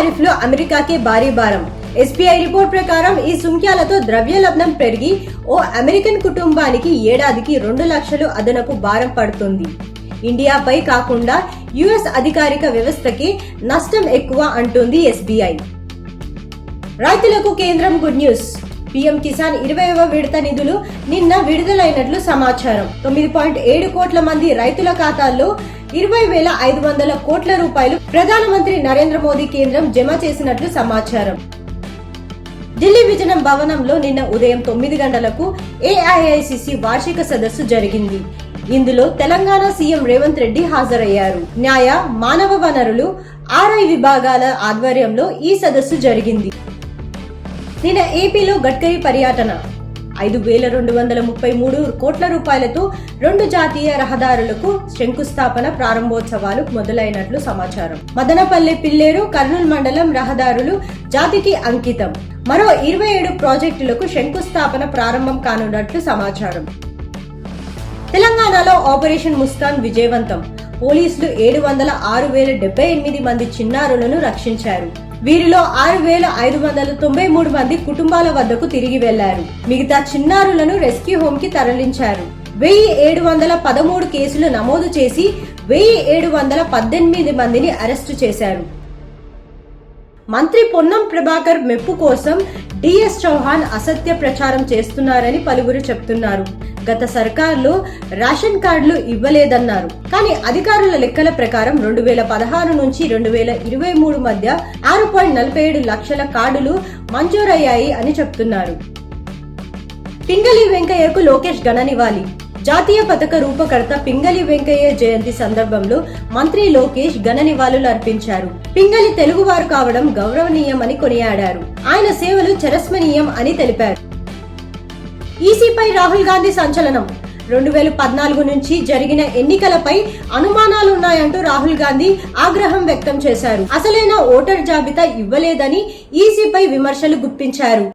టారిఫ్లు అమెరికాకే భారీ భారం. SBI report ప్రకారం ఈ సుంక్యాలతో ద్రవ్యలబ్ధం పెరిగి ఓ అమెరికన్ కుటుంబానికి ఏడాదికి రెండు లక్షలు అదనపు భారం పడుతుంది. ఇండియాపై కాకుండా యుఎస్ అధికారిక వ్యవస్థకి నష్టం ఎక్కువ అంటుంది ఎస్బీఐ. రైతులకు కేంద్రం గుడ్ న్యూస్. పీఎం కిసాన్ ఇరవైవ విడత నిధులు నిన్న విడుదలైనట్లు సమాచారం. తొమ్మిది పాయింట్ ఏడు కోట్ల మంది రైతుల ఖాతాల్లో ఇరవై వేల ఐదు వందల కోట్ల రూపాయలు ప్రధానమంత్రి నరేంద్ర మోదీ కేంద్రం జమ చేసినట్లు సమాచారం. ఢిల్లీ విజనం భవనంలో నిన్న ఉదయం తొమ్మిది గంటలకు ఏఐఐసిసి వార్షిక సదస్సు జరిగింది. ఇందులో తెలంగాణ సీఎం రేవంత్ రెడ్డి హాజరయ్యారు. న్యాయ మానవ వనరులు ఆర్ఐ విభాగాల ఆధ్వర్యంలో ఈ సదస్సు జరిగింది. నిన్న ఏపీలో గడ్కరీ పర్యటన. ఐదు వేల రెండు వందల ముప్పై మూడు కోట్ల రూపాయలతో రెండు జాతీయ రహదారులకు శంకుస్థాపన ప్రారంభోత్సవాలు మొదలైనట్లు సమాచారం. మదనపల్లె పిల్లేరు కర్నూలు మండలం రహదారులు జాతికి అంకితం. మరో ఇరవై ఏడు ప్రాజెక్టులకు శంకుస్థాపన ప్రారంభం కానున్నట్లు సమాచారం. తెలంగాణలో ఆపరేషన్ ముస్తాన్ విజయవంతం. పోలీసులు ఏడు వందల ఆరు వేల డెబ్బై ఎనిమిది మంది చిన్నారులను రక్షించారు. వీరిలో ఆరు వేల ఐదు వందల తొంభై మూడు మంది కుటుంబాల వద్దకు తిరిగి వెళ్ళారు. మిగతా చిన్నారులను రెస్క్యూ హోమ్కి తరలించారు. వెయ్యి ఏడు వందల పదమూడు కేసులు నమోదు చేసి వెయ్యి ఏడు వందల పద్దెనిమిది మందిని అరెస్టు చేశారు. మంత్రి పొన్నం ప్రభాకర్ మెప్పు కోసం డిఎస్ చౌహాన్ అసత్య ప్రచారం చేస్తున్నారని పలువురు చెప్తున్నారు. గత సర్కార్లు రేషన్ కార్డులు ఇవ్వలేదన్నారు. కానీ అధికారుల లెక్కల ప్రకారం రెండు వేల పదహారు నుంచి రెండు వేల ఇరవై మూడు మధ్య ఆరు పాయింట్ నలభై ఏడు లక్షల కార్డులు మంజూరయ్యాయి అని చెప్తున్నారు. పింగళి వెంకయ్యకు లోకేష్ గణనివ్వాలి జాతీయ పథక రూపకర్త పింగళి వెంకయ్య జయంతి సందర్భంలో మంత్రి లోకేష్ ఘన నివాళులు అర్పించారు. పింగళి తెలుగువారు కావడం గౌరవనీయం అని కొనియాడారు. ఆయన సేవలు చరస్మనీయం అని తెలిపారు. ఈసీపై రాహుల్ గాంధీ సంచలనం. రెండు వేల పద్నాలుగు నుంచి జరిగిన ఎన్నికలపై అనుమానాలున్నాయంటూ రాహుల్ గాంధీ ఆగ్రహం వ్యక్తం చేశారు. అసలైన ఓటర్ జాబితా ఇవ్వలేదని ఈసీపై విమర్శలు గుప్పించారు.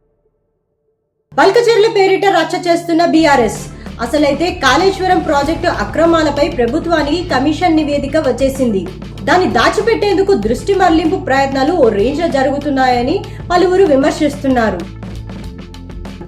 బల్కచెర్ల పేరిట రచ్చ చేస్తున్న బీఆర్ఎస్. అసలైతే కాళేశ్వరం ప్రాజెక్టు అక్రమాలపై ప్రభుత్వానికి కమిషన్ నివేదిక వచ్చేసింది. దాన్ని దాచిపెట్టేందుకు దృష్టి మరలింపు ప్రయత్నాలు ఓ రేంజ్లో జరుగుతున్నాయని పలువురు విమర్శిస్తున్నారు.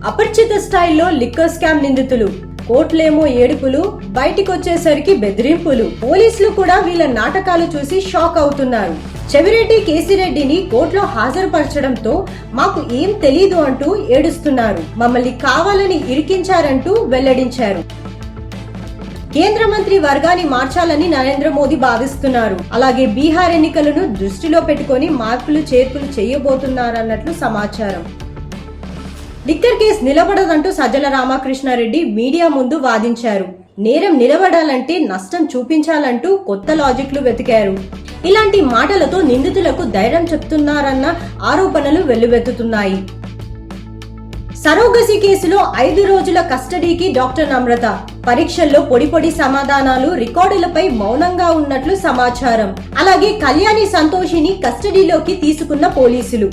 అపరిచిత స్థాయిలో లిక్కర్ స్కామ్ నిందితులు. కోట్లేమో ఏడుపులు బయటికొచ్చేసరికి బెదిరింపులు. పోలీసులు కూడా వీళ్ళ నాటకాలు చూసి షాక్ అవుతున్నారు. చెవిరెడ్డి కేసిరెడ్డిని కోర్టులో హాజరుపరచడంతో మాకు ఏం తెలీదు అంటూ ఏడుస్తున్నారు. మమ్మల్ని కావాలని ఇరికించారంటూ వెల్లడించారు. కేంద్ర మంత్రి వర్గాన్ని మార్చాలని నరేంద్ర మోదీ భావిస్తున్నారు. అలాగే బీహార్ ఎన్నికలను దృష్టిలో పెట్టుకొని మార్పులు చేర్పులు చేయబోతున్నారన్నట్లు సమాచారం. లిక్కర్ కేసు నిలబడదంటూ సజ్జల రామకృష్ణారెడ్డి మీడియా ముందు వాదించారు. నేరం నిలబడాలంటే నష్టం చూపించాలంటూ కొత్త లాజిక్లు వెతికారు. ఇలాంటి మాటలతో నిందితులకు ధైర్యం చెప్తున్నారన్న ఆరోపణలు వెల్లువెత్తుతున్నాయి. సరోగసి కేసులో ఐదు రోజుల కస్టడీకి డాక్టర్ నమ్రత. పరీక్షల్లో పొడి పొడి సమాధానాలు రికార్డులపై మౌనంగా ఉన్నట్లు సమాచారం. అలాగే కళ్యాణి సంతోషిని కస్టడీలోకి తీసుకున్న పోలీసులు.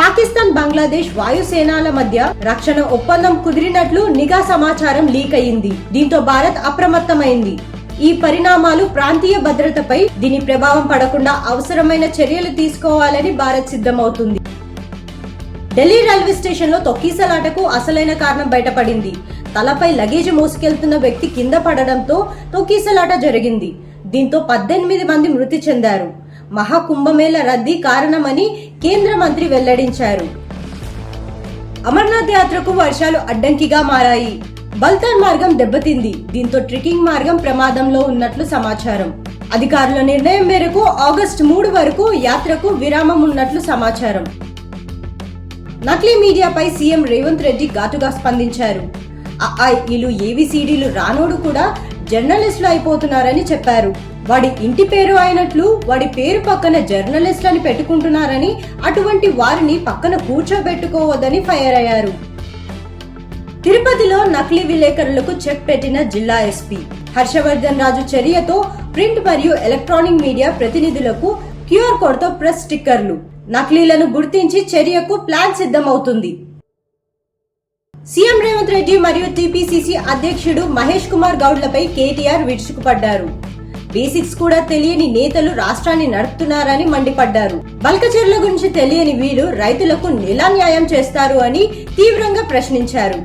పాకిస్తాన్ బంగ్లాదేశ్ వాయుసేనల మధ్య రక్షణ ఒప్పందం కుదిరినట్లు నిఘా సమాచారం లీక్ అయింది దీంతో భారత్ అప్రమత్తమైంది. ఈ పరిణామాలు ప్రాంతీయ భద్రతపై దీని ప్రభావం పడకుండా అవసరమైన చర్యలు తీసుకోవాలని భారత్ సిద్ధమవుతుంది. ఢిల్లీ రైల్వే స్టేషన్లో తొక్కీసలాటకు అసలైన కారణం బయటపడింది. తలపై లగేజ్ మోసుకెళ్తున్న వ్యక్తి కింద పడడంతో తొక్కీసలాట జరిగింది. దీంతో పద్దెనిమిది మంది మృతి చెందారు. మహాకుంభమేళ రద్దీ కారణమని కేంద్ర మంత్రి వెల్లడించారు. అమర్నాథ్ యాత్రకు వర్షాలు అడ్డంకిగా మారాయి. బల్తార్ మార్గం దెబ్బతింది. దీంతో ట్రెక్కింగ్ మార్గం ప్రమాదంలో ఉన్నట్లు సమాచారం. అధికారుల నిర్ణయం మేరకు ఆగస్టు మూడు వరకు యాత్రకు విరామం ఉన్నట్లు సమాచారం. నకిలీ మీడియాపై సీఎం రేవంత్ రెడ్డి ఘాటుగా స్పందించారు. ఇలు ఏవిసిడీలు రానోడు కూడా జర్నలిస్టులు అయిపోతున్నారని చెప్పారు. వాడి ఇంటి పేరు అయినట్లు వాడి పేరు పక్కన జర్నలిస్టులని పెట్టుకుంటున్నారని అటువంటి వారిని పక్కన కూర్చోబెట్టుకోవద్దని ఫైర్ అయ్యారు. తిరుపతిలో నకిలీ విలేకరులకు చెక్ పెట్టిన జిల్లా ఎస్పీ హర్షవర్ధన్ రాజు చర్యతో ప్రింట్ మరియు ఎలక్ట్రానిక్ మీడియా ప్రతినిధులకు క్యూఆర్ కోడ్తో ప్రెస్ స్టిక్కర్లు నకిలీలను గుర్తించి చర్యకు ప్లాన్ సిద్ధమవుతుంది. సీఎం రేవంత్ రెడ్డి మరియు టీపీసీసీ అధ్యక్షుడు మహేష్ కుమార్ గౌడ్లపై కేటీఆర్ విరుచుకుపడ్డారు. బేసిక్స్ కూడా తెలియని నేతలు రాష్ట్రాన్ని నడుపుతున్నారని మండిపడ్డారు. బల్కచెర్ల గురించి తెలియని వీరు రైతులకు ఎలా న్యాయం చేస్తారు అని తీవ్రంగా ప్రశ్నించారు.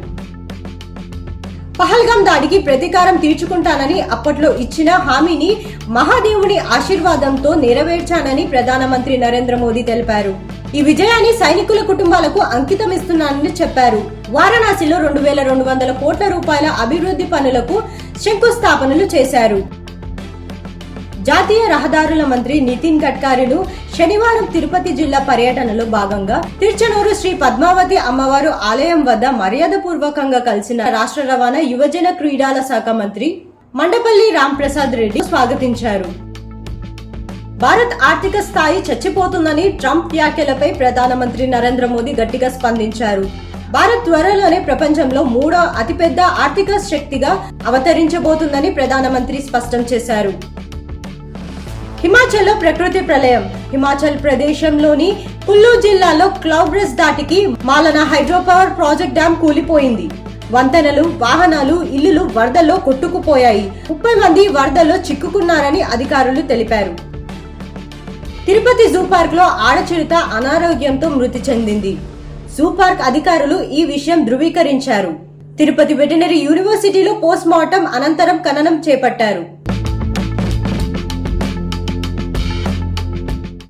పహల్గాం దాడికి ప్రతీకారం తీర్చుకుంటానని అప్పట్లో ఇచ్చిన హామీని మహాదేవుని ఆశీర్వాదంతో నెరవేర్చానని ప్రధానమంత్రి నరేంద్ర మోదీ తెలిపారు. ఈ విజయాన్ని సైనికుల కుటుంబాలకు అంకితం ఇస్తున్నానని చెప్పారు. వారణాసిలో రెండు వేల రెండు వందల కోట్ల రూపాయల అభివృద్ధి పనులకు శంకుస్థాపనలు చేశారు. జాతీయ రహదారుల మంత్రి నితిన్ గడ్కరీను శనివారం తిరుపతి జిల్లా పర్యటనలో భాగంగా తిరుచనూరు శ్రీ పద్మావతి అమ్మవారు ఆలయం వద్ద మర్యాదపూర్వకంగా కలిసిన రాష్ట్ర రవాణా యువజన క్రీడల శాఖ మంత్రి మండపల్లి రాంప్రసాద్ రెడ్డి స్వాగతించారు. భారత్ ఆర్థిక స్థాయి చచ్చిపోతుందని ట్రంప్ వ్యాఖ్యలపై ప్రధానమంత్రి నరేంద్ర మోదీ గట్టిగా స్పందించారు. భారత్ త్వరలోనే ప్రపంచంలో మూడో అతిపెద్ద ఆర్థిక శక్తిగా అవతరించబోతుందని ప్రధానమంత్రి స్పష్టం చేశారు. హిమాచల్లో ప్రకృతి ప్రళయం. హిమాచల్ ప్రదేశంలోని కుల్లు జిల్లాలో క్లౌబ్రెస్ దాటికి మాలన హైడ్రోపవర్ ప్రాజెక్ట్ డ్యాం కూలిపోయింది. వంతెనలు వాహనాలు ఇల్లులు వరదల్లో కొట్టుకుపోయాయి. ముప్పై మంది వరదల్లో చిక్కుకున్నారని అధికారులు తెలిపారు. తిరుపతి జూ పార్క్లో ఆడచిరుత అనారోగ్యంతో మృతి చెందింది. జూ పార్క్ అధికారులు ఈ విషయం ధృవీకరించారు. తిరుపతి వెటనరీ యూనివర్సిటీలో పోస్ట్ మార్టం అనంతరం ఖననం చేపట్టారు.